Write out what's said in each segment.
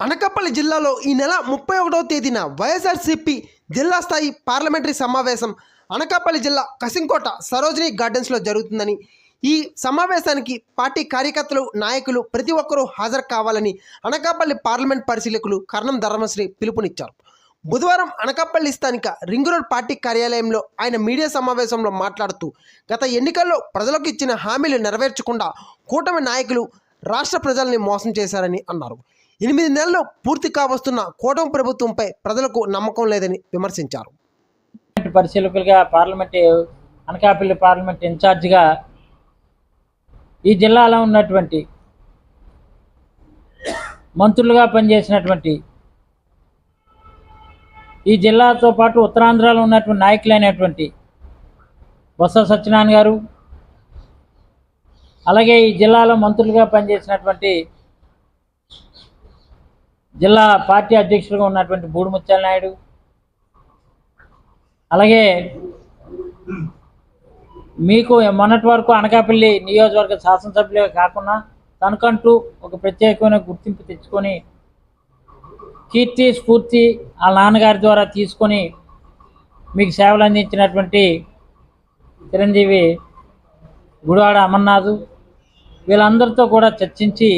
అనకాపల్లి జిల్లాలో ఈ నెల ముప్పై ఒకటవ తేదీన వైఎస్ఆర్సీపీ జిల్లా స్థాయి పార్లమెంటరీ సమావేశం అనకాపల్లి జిల్లా కసింకోట సరోజిని గార్డెన్స్లో జరుగుతుందని ఈ సమావేశానికి పార్టీ కార్యకర్తలు నాయకులు ప్రతి ఒక్కరూ హాజరు కావాలని అనకాపల్లి పార్లమెంట్ పరిశీలకులు కర్ణం ధర్మశ్రీ పిలుపునిచ్చారు. బుధవారం అనకాపల్లి స్థానిక రింగ్ రోడ్ పార్టీ కార్యాలయంలో ఆయన మీడియా సమావేశంలో మాట్లాడుతూ గత ఎన్నికల్లో ప్రజలకు ఇచ్చిన హామీలు నెరవేర్చకుండా కూటమి నాయకులు రాష్ట్ర ప్రజల్ని మోసం చేశారని అన్నారు. ఎనిమిది నెలలు పూర్తి కావస్తున్న కూటమి ప్రభుత్వంపై ప్రజలకు నమ్మకం లేదని విమర్శించారు. పార్లమెంట్ పరిశీలకులుగా పార్లమెంట్ అనకాపల్లి పార్లమెంట్ ఇన్ఛార్జిగా ఈ జిల్లాలో ఉన్నటువంటి మంత్రులుగా పనిచేసినటువంటి ఈ జిల్లాతో పాటు ఉత్తరాంధ్రలో ఉన్నటువంటి నాయకులైనటువంటి బొత్స సత్యనారాయణ గారు అలాగే ఈ జిల్లాలో మంత్రులుగా పనిచేసినటువంటి జిల్లా పార్టీ అధ్యక్షులుగా ఉన్నటువంటి బూడిముత్యాల నాయుడు అలాగే మీకు మొన్నటి వరకు అనకాపల్లి నియోజకవర్గ శాసనసభ్యులే కాకుండా తనకంటూ ఒక ప్రత్యేకమైన గుర్తింపు తెచ్చుకొని కీర్తి స్ఫూర్తి వాళ్ళ నాన్నగారి ద్వారా తీసుకొని మీకు సేవలు అందించినటువంటి చిరంజీవి గుడివాడ అమర్నాథ్ వీళ్ళందరితో కూడా చర్చించి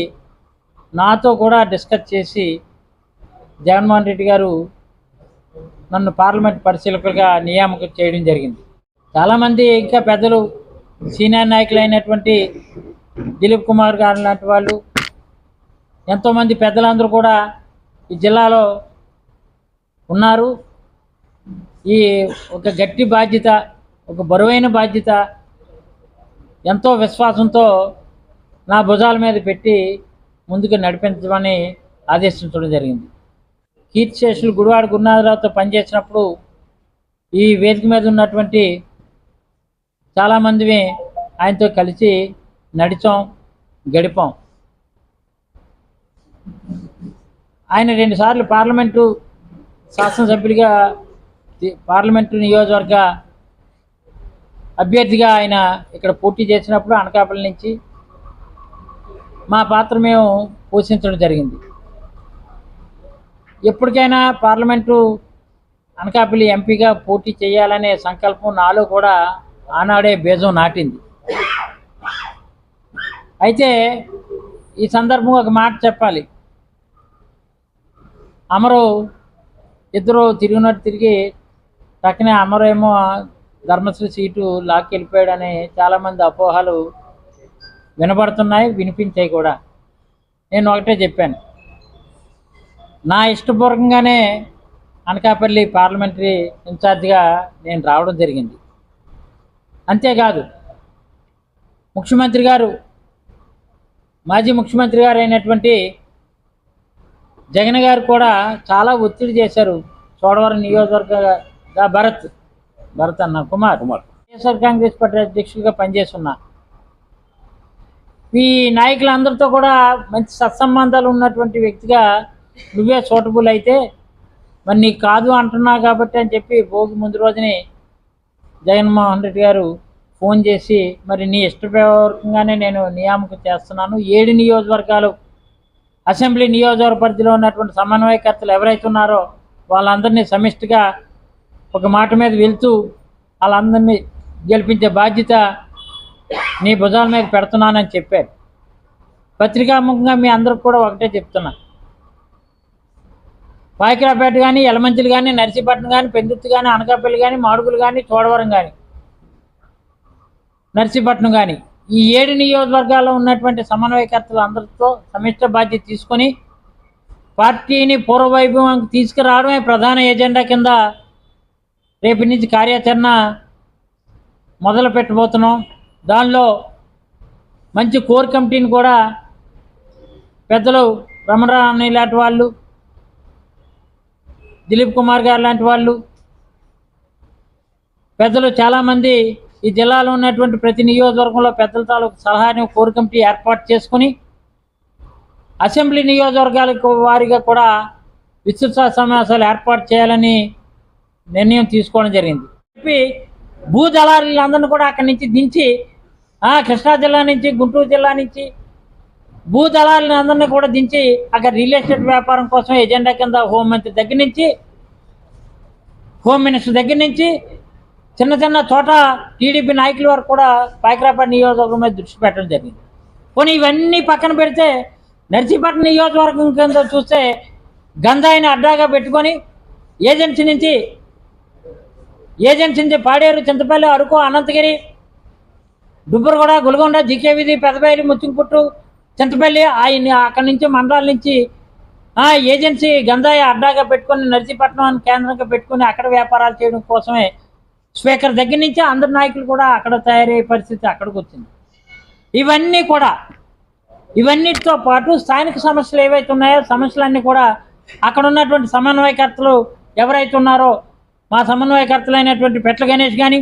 నాతో కూడా డిస్కస్ చేసి జగన్మోహన్ రెడ్డి గారు నన్ను పార్లమెంట్ పరిశీలకులుగా నియామకం చేయడం జరిగింది. చాలామంది ఇంకా పెద్దలు సీనియర్ నాయకులు అయినటువంటి దిలీప్ కుమార్ గారు లాంటి వాళ్ళు ఎంతోమంది పెద్దలందరూ కూడా ఈ జిల్లాలో ఉన్నారు. ఈ ఒక గట్టి బాధ్యత ఒక బరువైన బాధ్యత ఎంతో విశ్వాసంతో నా భుజాల మీద పెట్టి ముందుకు నడిపించమని ఆదేశించడం జరిగింది. కీర్తిశేషులు గుడివాడ గురునాథరావుతో పనిచేసినప్పుడు ఈ వేదిక మీద ఉన్నటువంటి చాలామంది ఆయనతో కలిసి నడిచాం గడిపాం. ఆయన రెండుసార్లు పార్లమెంటు శాసనసభ్యుడిగా పార్లమెంటు నియోజకవర్గ అభ్యర్థిగా ఆయన ఇక్కడ పోటీ చేసినప్పుడు అనకాపల్లి నుంచి మా పాత్ర మేము పోషించడం జరిగింది. ఎప్పటికైనా పార్లమెంటు అనకాపల్లి ఎంపీగా పోటీ చేయాలనే సంకల్పం నాలో కూడా ఆనాడే బీజం నాటింది. అయితే ఈ సందర్భంగా ఒక మాట చెప్పాలి. అమరు ఇద్దరు తిరిగినట్టు తిరిగి పక్కనే అమరు ఏమో ధర్మశ్రీ సీటు లాక్కి వెళ్ళిపోయాడని చాలామంది అపోహలు వినబడుతున్నాయి వినిపించాయి కూడా. నేను ఒకటే చెప్పాను. నా ఇష్టపూర్వకంగానే అనకాపల్లి పార్లమెంటరీ ఇన్ఛార్జిగా నేను రావడం జరిగింది. అంతేకాదు ముఖ్యమంత్రి గారు మాజీ ముఖ్యమంత్రి గారు అయినటువంటి జగన్ గారు కూడా చాలా ఒత్తిడి చేశారు. చోడవరం నియోజకవర్గ భరత్ భరత్ అన్న కుమార్. కుమార్. వైఎస్ఆర్ కాంగ్రెస్ పార్టీ అధ్యక్షుడిగా పనిచేస్తున్నా ఈ నాయకులందరితో కూడా మంచి సత్సంబంధాలు ఉన్నటువంటి వ్యక్తిగా నువ్వే సూటబుల్ అయితే మరి నీకు కాదు అంటున్నా కాబట్టి అని చెప్పి భోగి ముందు రోజుని జగన్మోహన్ రెడ్డి గారు ఫోన్ చేసి మరి నీ ఇష్టపూర్వకంగానే నేను నియామకం చేస్తున్నాను. ఏడు నియోజకవర్గాలు అసెంబ్లీ నియోజకవర్గ పరిధిలో ఉన్నటువంటి సమన్వయకర్తలు ఎవరైతే ఉన్నారో వాళ్ళందరినీ సమిష్టిగా ఒక మాట మీద వెళ్తూ వాళ్ళందరినీ గెలిపించే బాధ్యత నీ భుజాల మీద పెడుతున్నానని చెప్పారు. పత్రికాముఖంగా మీ అందరికి కూడా ఒకటే చెప్తున్నా. పాకిరాపేట కానీ ఎలమంచిలు కానీ నర్సీపట్నం కానీ పెందుర్తి కానీ అనకాపల్లి కానీ మాడుగులు కానీ చోడవరం కానీ నర్సీపట్నం కానీ ఈ ఏడు నియోజకవర్గాల్లో ఉన్నటువంటి సమన్వయకర్తలు అందరితో సమిష్ట బాధ్యత తీసుకొని పార్టీని పూర్వవైభవానికి తీసుకురావడమే ప్రధాన ఎజెండా కింద రేపటి నుంచి కార్యాచరణ మొదలు పెట్టబోతున్నాం. దానిలో మంచి కోర్ కమిటీని కూడా పెద్దలు రమణరాణి లాంటి వాళ్ళు దిలీప్ కుమార్ గారు లాంటి వాళ్ళు. పెద్దలు చాలామంది ఈ జిల్లాలో ఉన్నటువంటి ప్రతి నియోజకవర్గంలో పెద్దల తాలూకు సలహాని కోర్ కమిటీ ఏర్పాటు చేసుకుని అసెంబ్లీ నియోజకవర్గాలకు వారిగా కూడా విస్తృత సమావేశాలు ఏర్పాటు చేయాలని నిర్ణయం తీసుకోవడం జరిగింది. చెప్పి భూ దళారులందరినీ కూడా అక్కడి నుంచి దించి కృష్ణా జిల్లా నుంచి గుంటూరు జిల్లా నుంచి భూ అందరినీ కూడా దించి అక్కడ రియల్ ఎస్టేట్ వ్యాపారం కోసం ఎజెండా కింద హోంమంత్రి దగ్గర నుంచి హోమ్ మినిస్టర్ దగ్గర నుంచి చిన్న చిన్న చోట టీడీపీ నాయకుల వరకు కూడా పైకరాపేట నియోజకవర్గం మీద దృష్టి పెట్టడం జరిగింది. పోనీ ఇవన్నీ పక్కన పెడితే నర్సీపట్నం నియోజకవర్గం కింద చూస్తే గంధాయిని అడ్డాగా పెట్టుకొని ఏజెన్సీ నుంచి ఏజెన్సీ నుంచి పాడేరు చింతపల్లి అరకు అనంతగిరి దుబ్బరగూడ గులగొండ జికే వీధి పెదబయలు ముచ్చింపుట్టు చింతపల్లి ఆయన్ని అక్కడి నుంచి మండలాల నుంచి ఆ, ఏజెన్సీ గంజాయి అడ్డాగా పెట్టుకొని నర్సీపట్నం కేంద్రంగా పెట్టుకొని అక్కడ వ్యాపారాలు చేయడం కోసమే స్పీకర్ దగ్గర నుంచి అందరి నాయకులు కూడా అక్కడ తయారయ్యే పరిస్థితి అక్కడికి వచ్చింది. ఇవన్నీ కూడా ఇవన్నిటితో పాటు స్థానిక సమస్యలు ఏవైతే ఉన్నాయో సమస్యలన్నీ కూడా అక్కడ ఉన్నటువంటి సమన్వయకర్తలు ఎవరైతే ఉన్నారో మా సమన్వయకర్తలు అయినటువంటి పెట్ల గణేష్ కానీ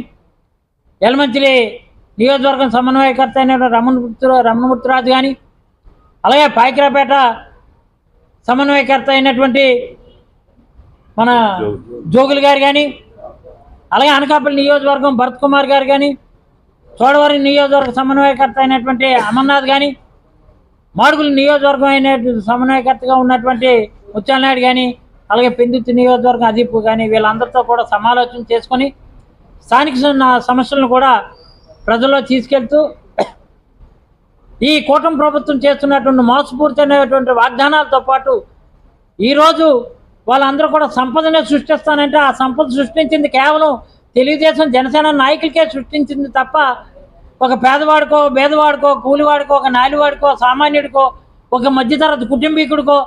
యలమంచిలి నియోజకవర్గం సమన్వయకర్త అయినటువంటి రమణమూర్తి రమణమూర్తిరాజు కానీ అలాగే పాయకరాపేట సమన్వయకర్త అయినటువంటి మన జోగులు గారు కానీ అలాగే అనకాపల్లి నియోజకవర్గం భరత్ కుమార్ గారు కానీ చోడవరం నియోజకవర్గ సమన్వయకర్త అయినటువంటి అమర్నాథ్ కానీ మాడుగుల నియోజకవర్గం అయిన సమన్వయకర్తగా ఉన్నటువంటి ముత్యాలనాయుడు కానీ అలాగే పెందుతి నియోజకవర్గం అదీపు కానీ వీళ్ళందరితో కూడా సమాలోచన చేసుకొని స్థానిక సమస్యలను కూడా ప్రజల్లో తీసుకెళ్తూ ఈ కూటమి ప్రభుత్వం చేస్తున్నటువంటి మోసపూరితమైనటువంటి వాగ్దానాలతో పాటు ఈరోజు వాళ్ళందరూ కూడా సంపదనే సృష్టిస్తానంటే ఆ సంపద సృష్టించింది కేవలం తెలుగుదేశం జనసేన నాయకులకే సృష్టించింది తప్ప ఒక పేదవాడికో పేదవాడికో కూలివాడికో ఒక నాలివాడికో సామాన్యుడికో ఒక మధ్యతరగతి కుటుంబీకుడికో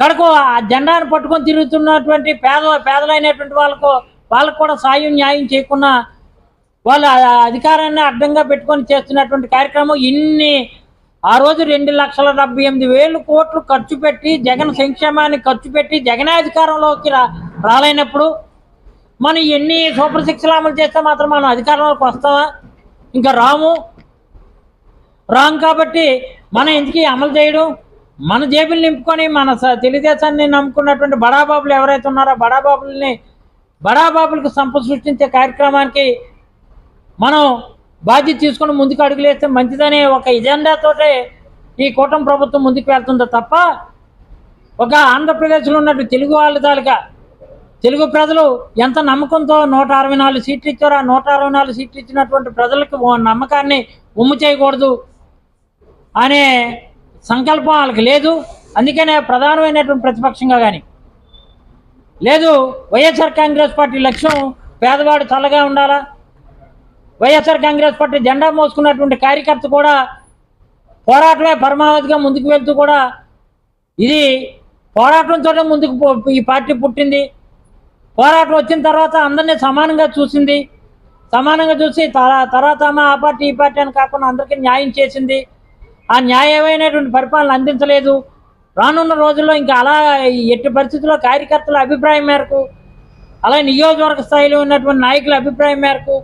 కడుకో ఆ జెండాను పట్టుకొని తిరుగుతున్నటువంటి పేద పేదలైనటువంటి వాళ్ళకు వాళ్ళకు కూడా సాయం న్యాయం చేయకుండా వాళ్ళు అధికారాన్ని అడ్డంగా పెట్టుకొని చేస్తున్నటువంటి కార్యక్రమం ఇన్ని ఆ రోజు రెండు లక్షల డెబ్బై ఎనిమిది వేలు కోట్లు ఖర్చు పెట్టి జగన్ సంక్షేమాన్ని ఖర్చు పెట్టి జగన్ అధికారంలోకి రా రాలేనప్పుడు మనం ఎన్ని సూపర్ శిక్షలు అమలు చేస్తే మాత్రం మనం అధికారంలోకి వస్తామా? ఇంకా రాము? రాము కాబట్టి మనం ఎందుకు అమలు చేయడం మన జేబులు నింపుకొని మన తెలుగుదేశాన్ని నమ్ముకున్నటువంటి బడాబాబులు ఎవరైతే ఉన్నారో బడాబాబుల్ని బడాబాబులకు సంపద సృష్టించే కార్యక్రమానికి మనం బాధ్యత తీసుకొని ముందుకు అడుగులేస్తే మంచిదనే ఒక ఎజెండాతోటే ఈ కూటమి ప్రభుత్వం ముందుకు వెళ్తుందో తప్ప ఒక ఆంధ్రప్రదేశ్లో ఉన్నట్టు తెలుగు వాళ్ళ తాలూకా తెలుగు ప్రజలు ఎంత నమ్మకంతో నూట అరవై నాలుగు సీట్లు ఇచ్చారో ఆ నూట అరవై నాలుగు సీట్లు ఇచ్చినటువంటి ప్రజలకు ఓ నమ్మకాన్ని ఉమ్ము చేయకూడదు అనే సంకల్పం వాళ్ళకి లేదు. అందుకనే ప్రధానమైనటువంటి ప్రతిపక్షంగా కానీ లేదు వైఎస్ఆర్ కాంగ్రెస్ పార్టీ లక్ష్యం పేదవాడు చల్లగా ఉండాలా? వైఎస్ఆర్ కాంగ్రెస్ పార్టీ జెండా మోసుకున్నటువంటి కార్యకర్త కూడా పోరాటమే పరమావధిగా ముందుకు వెళ్తూ కూడా ఇది పోరాటంతో ముందుకు ఈ పార్టీ పుట్టింది. పోరాటం వచ్చిన తర్వాత అందరినీ సమానంగా చూసింది. సమానంగా చూసి తర్వాత ఆ పార్టీ ఈ పార్టీ అని కాకుండా అందరికీ న్యాయం చేసింది. ఆ న్యాయమైనటువంటి పరిపాలన అందించలేదు. రానున్న రోజుల్లో ఇంకా అలా ఎట్టి పరిస్థితుల్లో కార్యకర్తల అభిప్రాయం మేరకు అలాగే నియోజకవర్గ స్థాయిలో ఉన్నటువంటి నాయకుల అభిప్రాయం మేరకు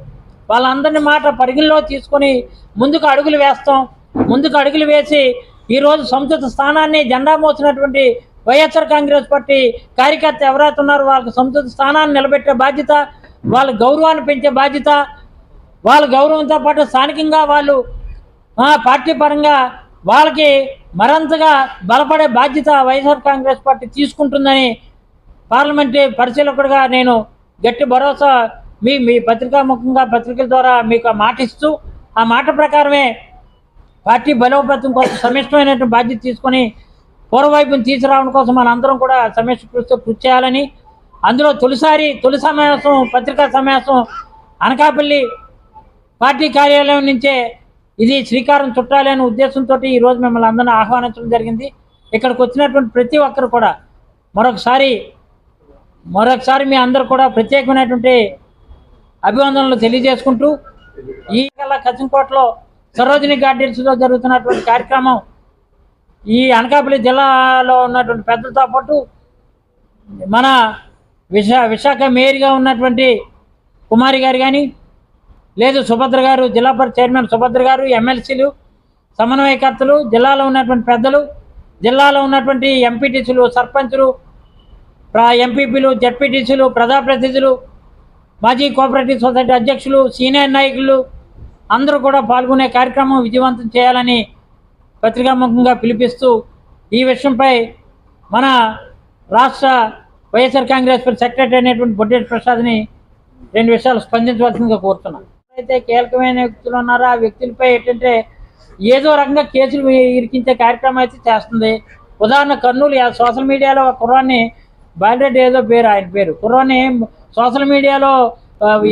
వాళ్ళందరినీ మాట పరిగణలో తీసుకొని ముందుకు అడుగులు వేస్తాం. ముందుకు అడుగులు వేసి ఈరోజు సముచిత స్థానాన్ని జెండా మోసినటువంటి వైఎస్ఆర్ కాంగ్రెస్ పార్టీ కార్యకర్త ఎవరైతే ఉన్నారో వాళ్ళకి సముచిత స్థానాన్ని నిలబెట్టే బాధ్యత వాళ్ళ గౌరవాన్ని పెంచే బాధ్యత వాళ్ళ గౌరవంతో పాటు స్థానికంగా వాళ్ళు పార్టీ పరంగా వాళ్ళకి మరింతగా బలపడే బాధ్యత వైఎస్ఆర్ కాంగ్రెస్ పార్టీ తీసుకుంటుందని పార్లమెంటరీ పరిశీలకుడిగా నేను గట్టి భరోసా మీ మీ పత్రికాముఖంగా పత్రికల ద్వారా మీకు ఆ మాట ఇస్తూ ఆ మాట ప్రకారమే పార్టీ బలోపేతం కోసం సమిష్టమైనటువంటి బాధ్యత తీసుకొని పూర్వవైపుని తీసుకురావడం కోసం మనందరం కూడా సమిష్టి కృషితో కృషి చేయాలని అందులో తొలిసారి తొలి సమావేశం పత్రికా సమావేశం అనకాపల్లి పార్టీ కార్యాలయం నుంచే ఇది శ్రీకారం చుట్టాలి అనే ఉద్దేశంతో ఈరోజు మిమ్మల్ని అందరిని ఆహ్వానించడం జరిగింది. ఇక్కడికి వచ్చినటువంటి ప్రతి ఒక్కరు కూడా మరొకసారి మరొకసారి మీ అందరు కూడా ప్రత్యేకమైనటువంటి అభివందనలు తెలియజేసుకుంటూ ఈ కల్లా కసింకోటలో సరోజిని గార్డెన్స్లో జరుగుతున్నటువంటి కార్యక్రమం ఈ అనకాపల్లి జిల్లాలో ఉన్నటువంటి పెద్దలతో పాటు మన విశా విశాఖ మేయర్గా ఉన్నటువంటి కుమారి గారు కానీ లేదు సుభద్ర గారు జిల్లా పరిషత్ చైర్మన్ సుభద్ర గారు ఎమ్మెల్సీలు సమన్వయకర్తలు జిల్లాలో ఉన్నటువంటి పెద్దలు జిల్లాలో ఉన్నటువంటి ఎంపీటీసీలు సర్పంచులు ఎంపీపీలు జడ్పీటీసీలు ప్రజాప్రతినిధులు మాజీ కోఆపరేటివ్ సొసైటీ అధ్యక్షులు సీనియర్ నాయకులు అందరూ కూడా పాల్గొనే కార్యక్రమం విజయవంతం చేయాలని పత్రికాముఖంగా పిలిపిస్తూ ఈ విషయంపై మన రాష్ట్ర వైఎస్ఆర్ కాంగ్రెస్ సెక్రటరీ అయినటువంటి బొడ్డేటి ప్రసాద్ని రెండు విషయాలు స్పందించవలసిందిగా కోరుతున్నాను. అయితే కీలకమైన వ్యక్తులు ఉన్నారో ఆ వ్యక్తులపై ఏంటంటే ఏదో రకంగా కేసులు ఇరికించే కార్యక్రమం అయితే చేస్తుంది. ఉదాహరణ కర్నూలు సోషల్ మీడియాలో ఒక కుర్రాన్ని బాలరెడ్డి ఏదో పేరు ఆయన పేరు. కుర్రాన్ని సోషల్ మీడియాలో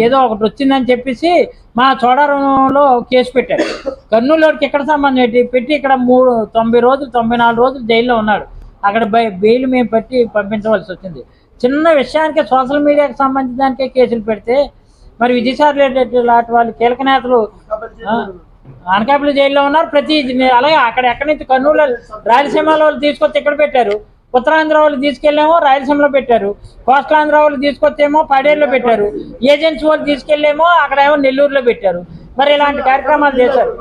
ఏదో ఒకటి వచ్చిందని చెప్పేసి మా చోడవరంలో కేసు పెట్టారు. కర్నూలులోకి ఎక్కడ సంబంధం ఏంటి? పెట్టి ఇక్కడ మూడు తొంభై రోజులు తొంభై నాలుగు రోజులు జైల్లో ఉన్నాడు. అక్కడ బెయిల్ మేము పెట్టి పంపించవలసి వచ్చింది. చిన్న విషయానికి సోషల్ మీడియాకి సంబంధించడానికే కేసులు పెడితే మరి విజయసాయి రెడ్డి లాంటి వాళ్ళు కీలక నేతలు అనకాపల్లి జైల్లో ఉన్నారు. ప్రతి అలాగే అక్కడ ఎక్కడి నుంచి కర్నూలు రాయలసీమలో వాళ్ళు తీసుకొచ్చి ఇక్కడ పెట్టారు? ఉత్తరాంధ్ర వాళ్ళు తీసుకెళ్ళేమో రాయలసీమలో పెట్టారు. కోస్టలాంధ్ర వాళ్ళు తీసుకొచ్చేమో పడేరులో పెట్టారు. ఏజెన్సీ వాళ్ళు తీసుకెళ్ళేమో అక్కడ ఏమో నెల్లూరులో పెట్టారు. మరి ఇలాంటి కార్యక్రమాలు చేశారు.